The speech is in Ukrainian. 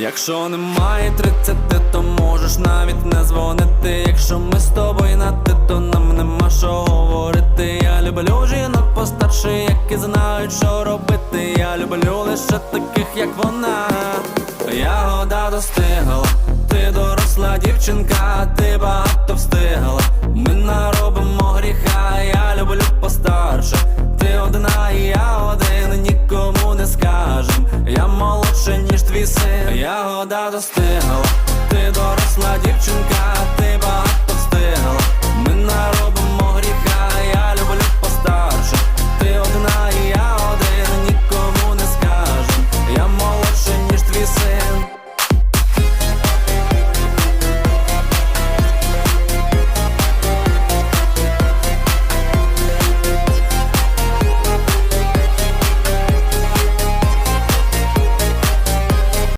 Якщо немає тридцяти, то можеш навіть не дзвонити. Якщо ми з тобою на ти, то нам нема що говорити. Я люблю жінок постарше, які знають, що робити. Я люблю лише таких, як вона. Ягода достигла, ти доросла дівчинка, ти багато встигла. Молодше, ніж твій син. Ягода достигла, ти